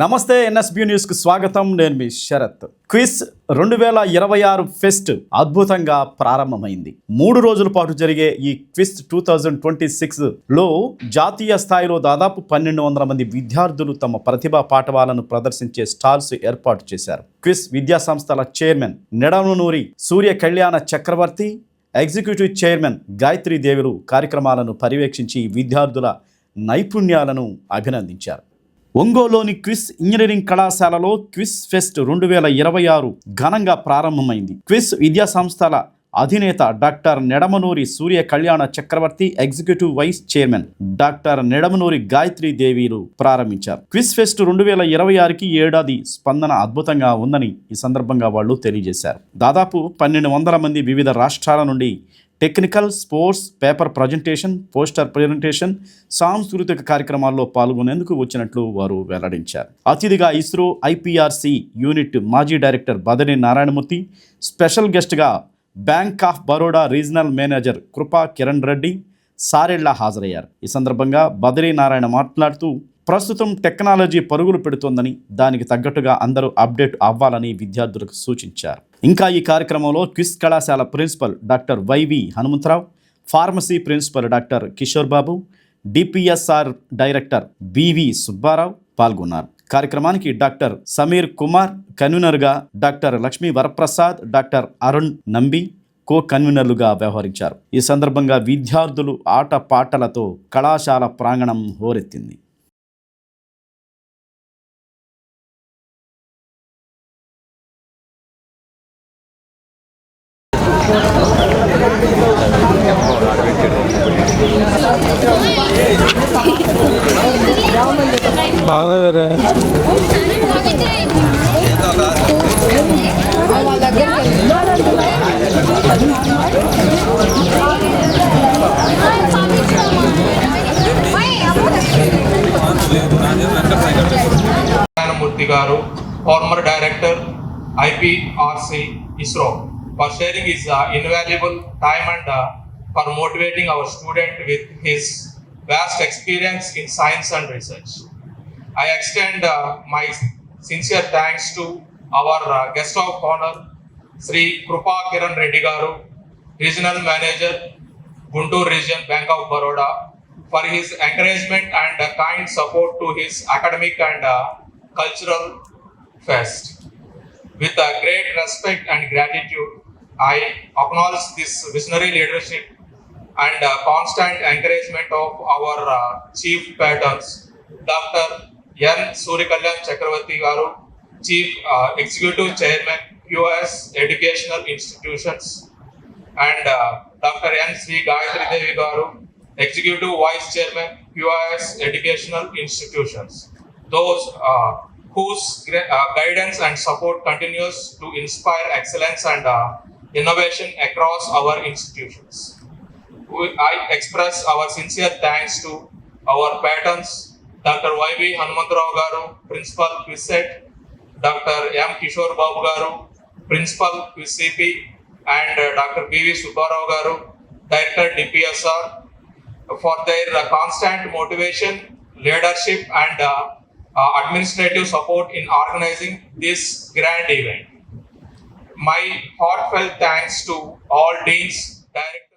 నమస్తే ఎన్ఎస్బి న్యూస్కు స్వాగతం. నేను మీ శరత్. క్విజ్ రెండు వేల ఇరవై ఆరు ఫెస్ట్ అద్భుతంగా ప్రారంభమైంది. మూడు రోజుల పాటు జరిగే ఈ క్విజ్ టూ థౌజండ్ ట్వంటీ సిక్స్లో జాతీయ స్థాయిలో దాదాపు పన్నెండు వందల మంది విద్యార్థులు తమ ప్రతిభా పాఠవాలను ప్రదర్శించే స్టాల్స్ ఏర్పాటు చేశారు. క్విజ్ విద్యా సంస్థల chairman Nidamanuri Surya Kalyana Chakravarthi executive chairman Gayatri Devulu కార్యక్రమాలను పర్యవేక్షించి విద్యార్థుల నైపుణ్యాలను అభినందించారు. ఒంగోలోని క్విస్ ఇంజనీరింగ్ కళాశాలలో క్విస్ ఫెస్ట్ రెండు వేల ఇరవై ఆరు ఘనంగా ప్రారంభమైంది. క్విస్ విద్యా సంస్థల అధినేత doctor Nedamanuri Surya Kalyana Chakravarthy executive vice chairman doctor Nedamanuri Gayatri దేవీలు ప్రారంభించారు. క్విస్ ఫెస్ట్ రెండు వేల ఇరవై ఆరుకి ఏడాది స్పందన అద్భుతంగా ఉందని ఈ సందర్భంగా వాళ్ళు తెలియజేశారు. దాదాపు పన్నెండు వందల మంది వివిధ రాష్ట్రాల నుండి technical sports paper presentation poster presentation సాంస్కృతిక కార్యక్రమాల్లో పాల్గొనేందుకు వచ్చినట్లు వారు వెల్లడించారు. అతిథిగా ఇస్రో ఐపీఆర్సి యూనిట్ మాజీ డైరెక్టర్ బదరి నారాయణమూర్తి స్పెషల్ గెస్ట్గా bank of Baroda regional manager Kripa Kiran Reddy సారెళ్ళ హాజరయ్యారు. ఈ సందర్భంగా బదరీ నారాయణ మాట్లాడుతూ ప్రస్తుతం టెక్నాలజీ పరుగులు పెడుతోందని దానికి తగ్గట్టుగా అందరూ అప్డేట్ అవ్వాలని విద్యార్థులకు సూచించారు. ఇంకా ఈ కార్యక్రమంలో క్విస్ కళాశాల principal doctor YV Hanumantharao pharmacy principal doctor Kishore Babu DPSR director BV Subbarao పాల్గొన్నారు. కార్యక్రమానికి డాక్టర్ సమీర్ కుమార్ కన్వీనర్గా డాక్టర్ లక్ష్మీ వరప్రసాద్ డాక్టర్ అరుణ్ నంబి కో కన్వీనర్లుగా వ్యవహరించారు. ఈ సందర్భంగా విద్యార్థులు ఆట పాటలతో కళాశాల ప్రాంగణం హోరెత్తింది. బాగా వేరే నారాయణమూర్తి గారు former director IPRC ISRO for sharing his uh, invaluable time and uh, for motivating our student with his vast experience in science and research. I extend uh, my sincere thanks to our uh, guest of honor, Sri Krupa Kiran Reddy Garu, Regional Manager, Guntur Region Bank of Baroda, for his encouragement and uh, kind support to his academic and uh, cultural fest. With uh, great respect and gratitude, I acknowledge this visionary leadership and uh, constant encouragement of our uh, chief patrons, Dr. N. Surikalyan Chakravarti Garu, Chief uh, Executive Chairman, US Educational Institutions, and Dr. N. C. Gayatri Devi Garu, Executive Vice Chairman, US Educational Institutions. Those whose guidance and support continues to inspire excellence and innovation across our institutions. I express our sincere thanks to our patrons, Dr. Y.V. Hanumantrao Garu, Principal Quizet, Dr. M. Kishore Babu Garu, Principal QCP, and uh, Dr. B.V. Subbarao Garu, Director DPSR, for their uh, constant motivation, leadership, and uh, uh, administrative support in organizing this grand event. My heartfelt thanks to all deans, directors,